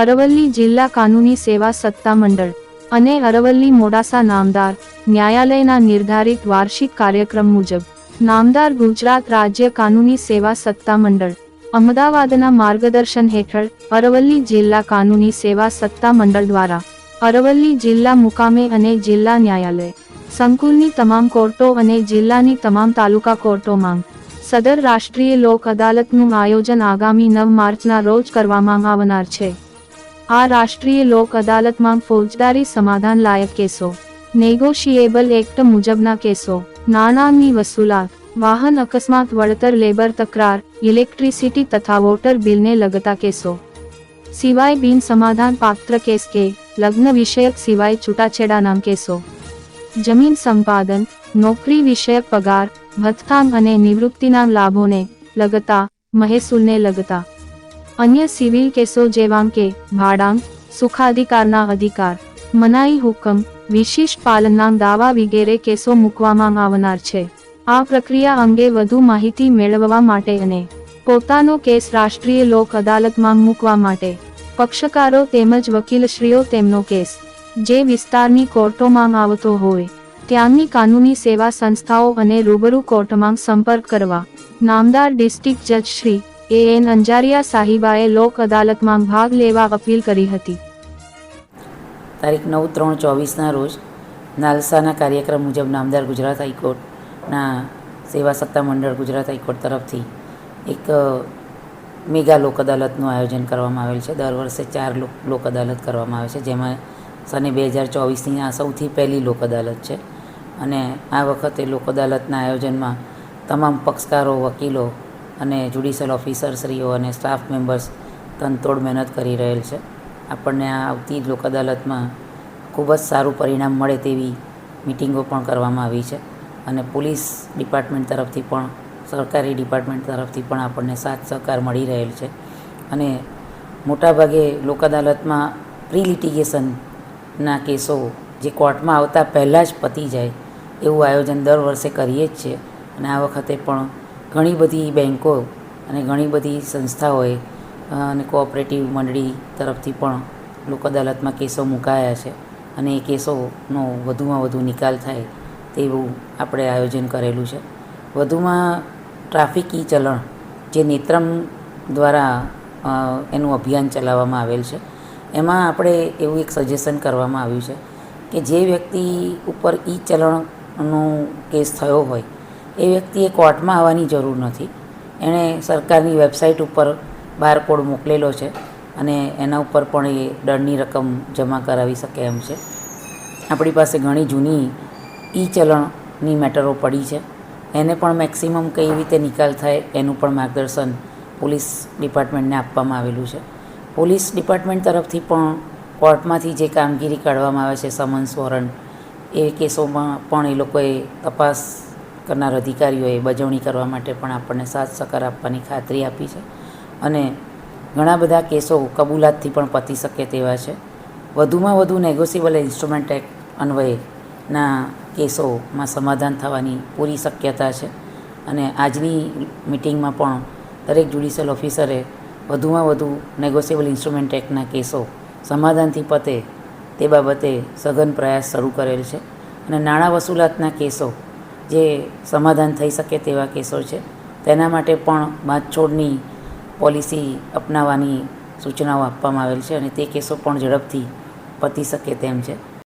અરવલ્લી જિલ્લા કાનૂની સેવા સત્તા મંડળ અને અરવલ્લી મોડાસા નામદાર ન્યાયાલયના નિર્ધારિત વાર્ષિક કાર્યક્રમ મુજબ નામદાર ગુજરાત રાજ્ય કાનૂની સેવા સત્તા મંડળ અમદાવાદના માર્ગદર્શન હેઠળ અરવલ્લી જિલ્લા કાનૂની સેવા સત્તા મંડળ દ્વારા અરવલ્લી જિલ્લા મુકામે અને જિલ્લા ન્યાયાલય, સંકુલની તમામ કોર્ટો અને જિલ્લાની તમામ તાલુકા કોર્ટોમાં સદર રાષ્ટ્રીય લોક અદાલતનું આયોજન આગામી નવ માર્ચના રોજ કરવામાં આવનાર છે. આ રાષ્ટ્રીય લોક અદાલતમાં ફોજદારી સમાધાન લાયક કેસો, નેગોશિયેબલ એક્ટ મુજબના કેસો, નાણાંની વસૂલાત, વાહન અકસ્માત, વળતર, લેબર તકરાર, ઇલેક્ટ્રિસિટી તથા વોટર બિલને લગતા કેસો. સિવાય બિન સમાધાન પાત્ર કેસ કે લગ્ન વિષયક સિવાય છૂટાછેડાના કેસો. જમીન સંપાદન, નોકરી વિષયક પગાર ભથ્થામ અને નિવૃત્તિના લાભોને લગતા, મહેસૂલને લગતા. અન્ય સિવિલ કેસો જેવા કે ભાડાંક સુખાધિકારના અધિકાર, મનાઈ હુકમ, વિશિષ્ટ પાલનના દાવા વગેરે કેસો મૂકવામાં આવનાર છે. આ પ્રક્રિયા અંગે વધુ માહિતી મેળવવા માટે અને પોતાનો કેસ રાષ્ટ્રીય લોક અદાલતમાં મૂકવા માટે પક્ષકારો તેમજ વકીલશ્રીઓ તેમનો કેસ જે વિસ્તારની કોર્ટોમાં આવતો હોય, ત્યાંની કાનૂની સેવા સંસ્થાઓ અને રૂબરૂ કોર્ટમાં સંપર્ક કરવા, નામદાર ડિસ્ટ્રિક્ટ જજ શ્રી એ એન અંજારિયા સાહિબાએ લોક અદાલતમાં ભાગ લેવા અપીલ કરી હતી. તારીખ નવ ત્રણ ચોવીસના રોજ નાલસાના કાર્યક્રમ મુજબ નામદાર ગુજરાત હાઈકોર્ટના સેવા સત્તા મંડળ ગુજરાત હાઈકોર્ટ તરફથી એક મેગા લોક અદાલતનું આયોજન કરવામાં આવેલ છે. દર વર્ષે ચાર લોક અદાલત કરવામાં આવે છે. જેમાં સને બે હજાર ચોવીસની આ સૌથી પહેલી લોક અદાલત છે. અને આ વખતે લોક અદાલતના આયોજનમાં તમામ પક્ષકારો, વકીલો અને જ્યુડિશિયલ ઓફિસરશ્રીઓ અને સ્ટાફ મેમ્બર્સ તનતોડ મહેનત કરી રહેલ છે. આપણને આ આવતી લોક અદાલતમાં ખૂબ જ સારું પરિણામ મળે તેવી મિટિંગો પણ કરવામાં આવી છે. અને પોલીસ ડિપાર્ટમેન્ટ તરફથી પણ, સરકારી ડિપાર્ટમેન્ટ તરફથી પણ આપણને સાથ સહકાર મળી રહેલ છે. અને મોટાભાગે લોક અદાલતમાં પ્રી લિટિગેશનના કેસો જે કોર્ટમાં આવતા પહેલાં જ પતી જાય એવું આયોજન દર વર્ષે કરીએ જ છીએ. અને આ વખતે પણ ઘણી બધી બેન્કો અને ઘણી બધી સંસ્થાઓએ અને કોઓપરેટિવ મંડળી તરફથી પણ લોક અદાલતમાં કેસો મુકાયા છે અને એ કેસોનો વધુમાં વધુ નિકાલ થાય તેવું આપણે આયોજન કરેલું છે. વધુમાં ટ્રાફિક ઈ ચલણ, જે નેત્રમ દ્વારા એનું અભિયાન ચલાવવામાં આવેલ છે, એમાં આપણે એવું એક સજેશન કરવામાં આવ્યું છે કે જે વ્યક્તિ ઉપર ઈ ચલણનો કેસ થયો હોય એ વ્યક્તિએ કોર્ટમાં આવવાની જરૂર નથી. એણે સરકારની વેબસાઇટ ઉપર બારકોડ મોકલેલો છે અને એના ઉપર પણ એ દંડની રકમ જમા કરાવી શકે એમ છે. આપણી પાસે ઘણી જૂની ઈ ચલણની મેટરો પડી છે. એને પણ મેક્સિમમ કઈ રીતે નિકાલ થાય એનું પણ માર્ગદર્શન પોલીસ ડિપાર્ટમેન્ટને આપવામાં આવેલું છે. પોલીસ ડિપાર્ટમેન્ટ તરફથી પણ કોર્ટમાંથી જે કામગીરી કાઢવામાં આવે છે, સમન્સ વોરંટ, એ કેસોમાં પણ એ લોકોએ તપાસ કરનાર અધિકારીઓએ બજવણી કરવા માટે પણ આપણને સાથ સહકાર આપવાની ખાતરી આપી છે અને ઘણા બધા કેસો કબૂલાતથી પણ પતી શકે તેવા છે. વધુમાં વધુ નેગોશિયેબલ ઇન્સ્ટ્રુમેન્ટ એક્ટ અન્વયેના કેસોમાં સમાધાન થવાની પૂરી શક્યતા છે અને આજની મિટિંગમાં પણ દરેક જ્યુડિશિયલ ઓફિસરે વધુમાં વધુ નેગોશિયેબલ ઇન્સ્ટ્રુમેન્ટ એક્ટના કેસો સમાધાનથી પતે તે બાબતે સઘન પ્રયાસ શરૂ કરેલ છે અને નાણાં વસૂલાતના કેસો જે સમાધાન થઈ શકે તેવા કેસો છે. તેના માટે પણ બાંધછોડની પોલિસી અપનાવવાની સૂચનાઓ આપવામાં આવેલ છે અને તે કેસો પણ ઝડપથી પતી શકે તેમ છે.